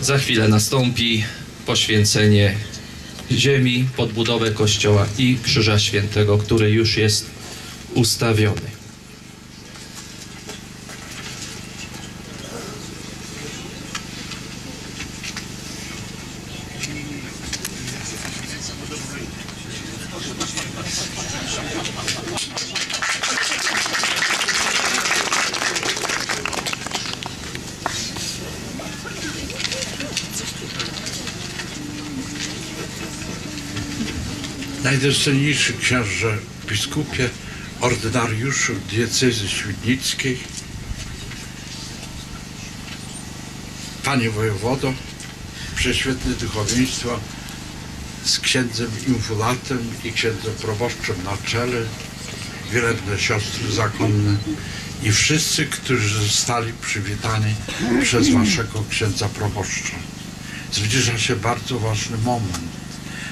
Za chwilę nastąpi poświęcenie ziemi pod budowę kościoła i Krzyża Świętego, który już jest ustawiony. Najdostojniejszy książę biskupie, ordynariuszu diecezy świdnickiej, panie wojewodo, prześwietne duchowieństwo z księdzem infulatem i księdzem proboszczem na czele, wielebne siostry zakonne i wszyscy, którzy zostali przywitani przez waszego księdza proboszcza. Zbliża się bardzo ważny moment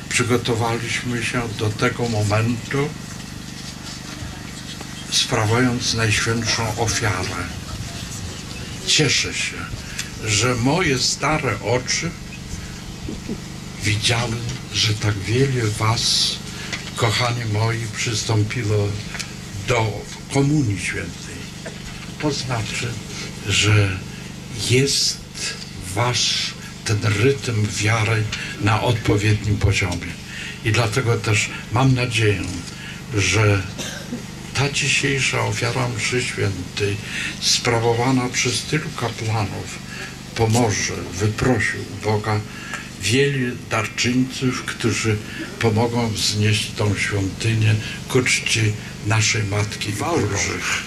przygotowaliśmy się do tego momentu, sprawując najświętszą ofiarę. Cieszę się, że moje stare oczy widziały, że tak wiele Was, kochani moi, przystąpiło do Komunii Świętej. To znaczy, że jest Wasz ten rytm wiary na odpowiednim poziomie. I dlatego też mam nadzieję, że ta dzisiejsza ofiara mszy świętej sprawowana przez tylu kaplanów pomoże, wyprosił Boga wielu darczyńców, którzy pomogą wznieść tą świątynię ku czci naszej Matki Wałbrzych.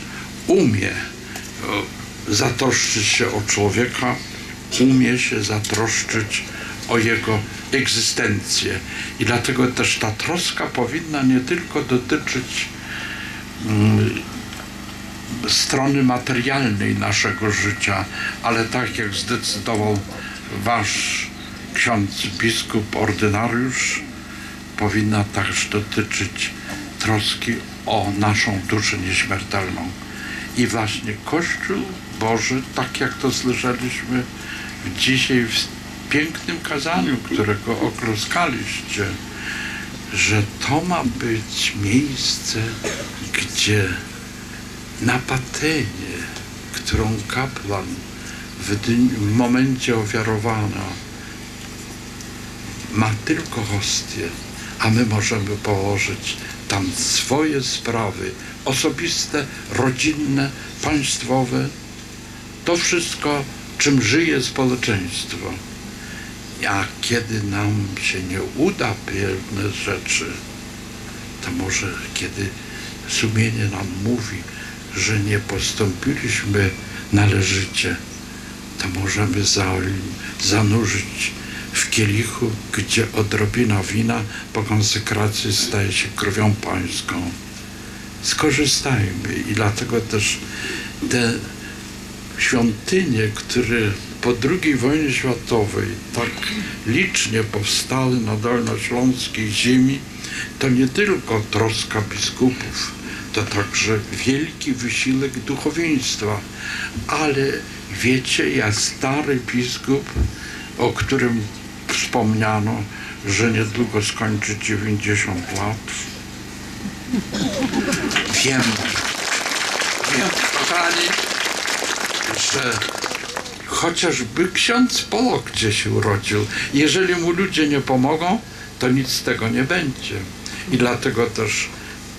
Umie e, zatroszczyć się o człowieka, umie się zatroszczyć o jego egzystencję. I dlatego też ta troska powinna nie tylko dotyczyć mm, strony materialnej naszego życia, ale tak jak zdecydował wasz ksiądz biskup ordynariusz, powinna także dotyczyć troski o naszą duszę nieśmiertelną. I właśnie Kościół Boży, tak jak to słyszeliśmy dzisiaj w pięknym kazaniu, którego oklaskaliście, że to ma być miejsce, gdzie na którą kaplan w, w momencie ofiarowania ma tylko hostię, a my możemy położyć tam swoje sprawy osobiste, rodzinne, państwowe, to wszystko, czym żyje społeczeństwo. A kiedy nam się nie uda pewne rzeczy, to może kiedy sumienie nam mówi, że nie postąpiliśmy należycie, to możemy za, zanurzyć w kielichu, gdzie odrobina wina po konsekracji staje się krwią pańską. Skorzystajmy i dlatego też te świątynie, które po II wojnie światowej tak licznie powstały na dolnośląskiej ziemi, to nie tylko troska biskupów, to także wielki wysiłek duchowieństwa. Ale wiecie, ja stary biskup, o którym wspomniano, że niedługo skończy 90 lat. Wiem, wiem, kochani, że chociażby ksiądz Polok gdzie się urodził, jeżeli mu ludzie nie pomogą, to nic z tego nie będzie. I dlatego też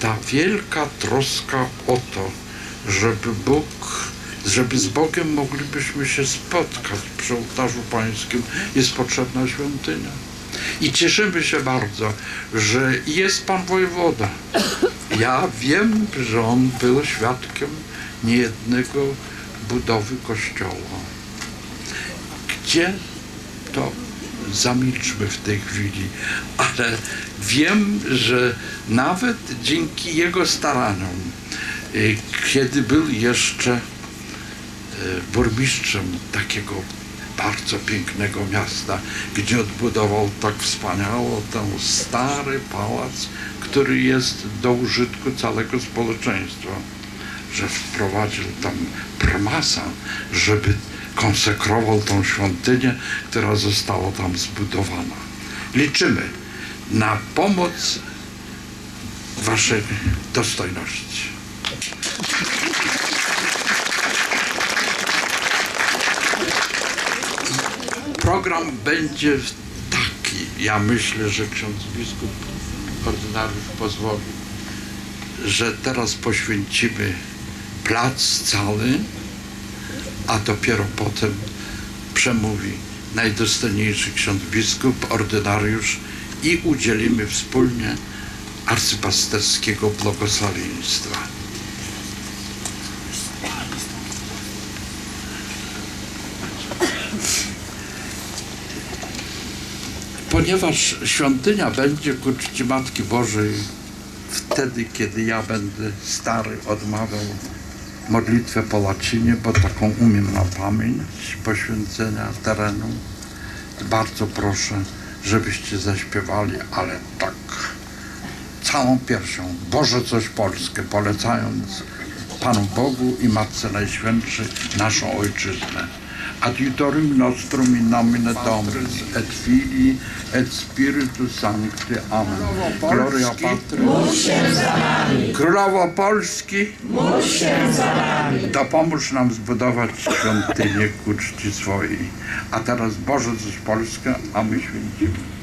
ta wielka troska o to, żeby Bóg, żeby z Bogiem moglibyśmy się spotkać przy ołtarzu pańskim, jest potrzebna świątynia. I cieszymy się bardzo, że jest Pan Wojewoda. Ja wiem, że on był świadkiem niejednego budowy kościoła. Gdzie to zamilczmy w tej chwili, ale wiem, że nawet dzięki jego staraniom, y, kiedy był jeszcze y, burmistrzem takiego bardzo pięknego miasta, gdzie odbudował tak wspaniało ten stary pałac, który jest do użytku całego społeczeństwa, że wprowadził tam prymasa, żeby konsekrował tą świątynię, która została tam zbudowana. Liczymy na pomoc Waszej dostojności. Program będzie taki. Ja myślę, że ksiądz biskup ordynariusz pozwoli, że teraz poświęcimy plac cały, a dopiero potem przemówi najdostojniejszy ksiądz biskup, ordynariusz i udzielimy wspólnie arcypasterskiego błogosławieństwa. Ponieważ świątynia będzie ku czci Matki Bożej wtedy, kiedy ja będę stary, odmawiał modlitwę po łacinie, bo taką umiem na pamięć poświęcenia terenu. Bardzo proszę, żebyście zaśpiewali, ale tak całą piersią Boże coś Polskę, polecając Panu Bogu i Matce Najświętszej naszą Ojczyznę. Adiutorium nostrum in nomine Dominus et Filii et Spiritus Sancti. Amen. Gloria Patri. Królowo Polski. Dopomóż nam zbudować świątynię ku czci swojej. A teraz Boże coś Polskę, a my święcimy.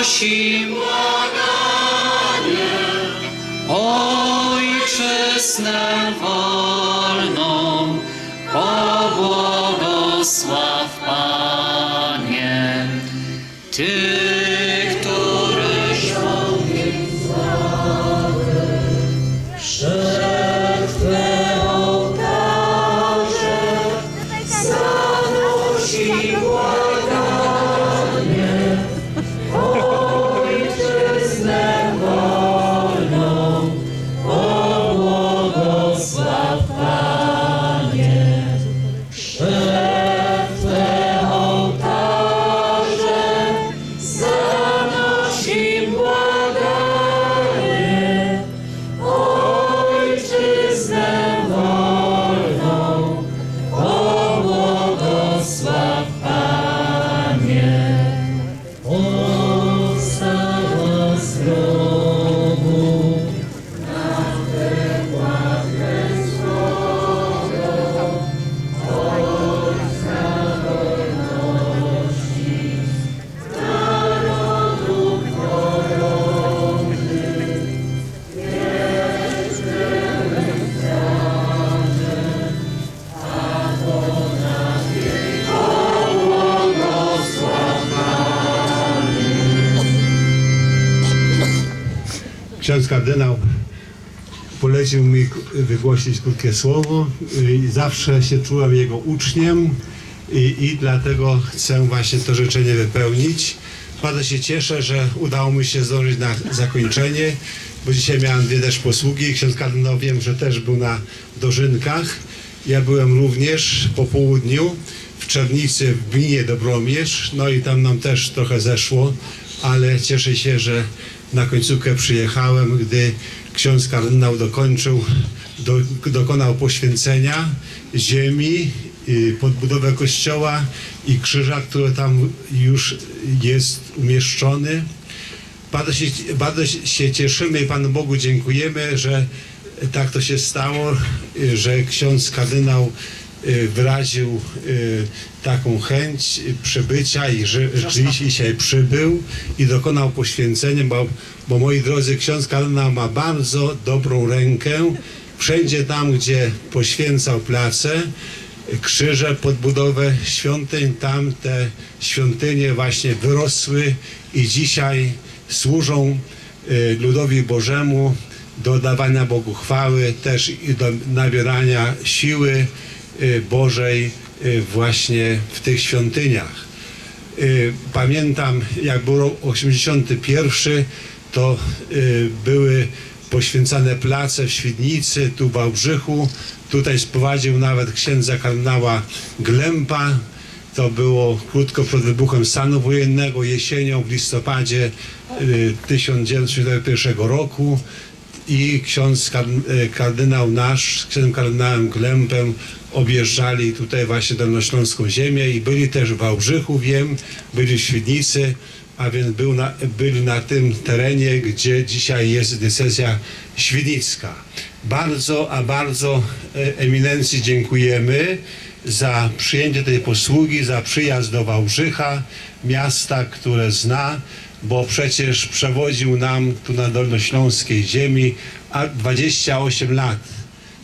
Zanosi Ojczyznę wolną, pobłogosław Panie. Ty, któryś przed błaganie, ksiądz kardynał polecił mi wygłosić krótkie słowo. Zawsze się czułem jego uczniem i, i dlatego chcę właśnie to życzenie wypełnić. Bardzo się cieszę, że udało mi się zdążyć na zakończenie, bo dzisiaj miałem dwie też posługi. Ksiądz kardynał wiem, że też był na dożynkach. Ja byłem również po południu w Czernicy w gminie Dobromierz, no i tam nam też trochę zeszło, ale cieszę się, że na końcówkę przyjechałem, gdy ksiądz kardynał dokończył, do, dokonał poświęcenia ziemi, y, podbudowę kościoła i krzyża, który tam już jest umieszczony. Bardzo się, bardzo się cieszymy i Panu Bogu dziękujemy, że tak to się stało, y, że ksiądz kardynał wyraził y, taką chęć y, przybycia i że rzeczywiście dzisiaj przybył i dokonał poświęcenia, bo, bo moi drodzy, ksiądz kardynał ma bardzo dobrą rękę. Wszędzie tam, gdzie poświęcał place, krzyże, podbudowę świątyń, tam te świątynie właśnie wyrosły i dzisiaj służą y, ludowi Bożemu do dawania Bogu chwały, też i do nabierania siły y, Bożej y, właśnie w tych świątyniach. Y, Pamiętam, jak był rok 81, to y, były poświęcane place w Świdnicy, tu w Wałbrzychu. Tutaj sprowadził nawet księdza kardynała Glempa. To było krótko przed wybuchem stanu wojennego, jesienią w listopadzie y, 1901 roku i ksiądz e, kardynał nasz, z księdzem kardynałem Glempem objeżdżali tutaj właśnie Dolnośląską ziemię i byli też w Wałbrzychu, wiem, byli w Świdnicy, a więc był na, byli na tym terenie, gdzie dzisiaj jest decyzja świdnicka. Bardzo, a bardzo e, eminencji dziękujemy za przyjęcie tej posługi, za przyjazd do Wałbrzycha, miasta, które zna, bo przecież przewodził nam tu na Dolnośląskiej ziemi a 28 lat.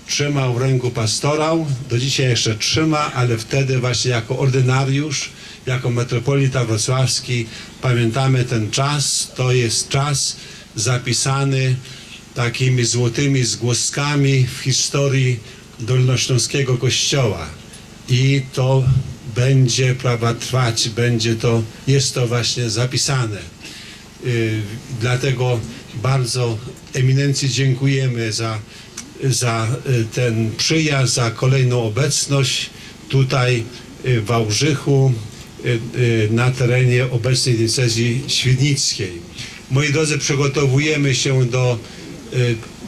Trzymał w ręku pastorał, do dzisiaj jeszcze trzyma, ale wtedy właśnie jako ordynariusz, jako metropolita wrocławski pamiętamy ten czas. To jest czas zapisany takimi złotymi zgłoskami w historii Dolnośląskiego Kościoła. I to będzie prawa trwać, będzie to, jest to właśnie zapisane. Y, Dlatego bardzo eminencji dziękujemy za, za y, ten przyjazd, za kolejną obecność tutaj y, w Wałbrzychu na terenie obecnej diecezji świdnickiej. Moi drodzy, przygotowujemy się do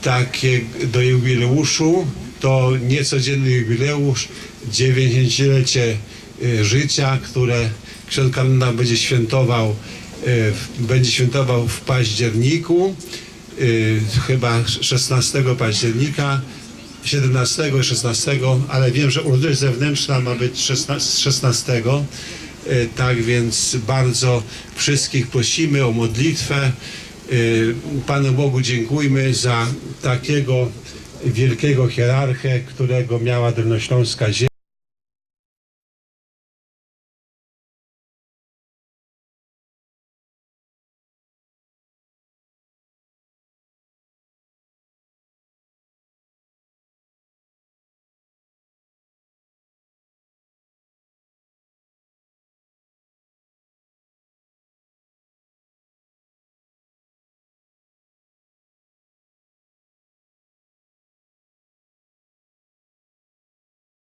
takie, do jubileuszu. To niecodzienny jubileusz, 90-lecie y, życia, które ksiądz kardynał będzie świętował y, będzie świętował w październiku, y, chyba 16 października, 17 i 16, ale wiem, że uroczystość zewnętrzna ma być 16, 16. Y, Tak więc bardzo wszystkich prosimy o modlitwę. Y, Panu Bogu dziękujmy za takiego wielkiego hierarchę, którego miała Dolnośląska ziemia.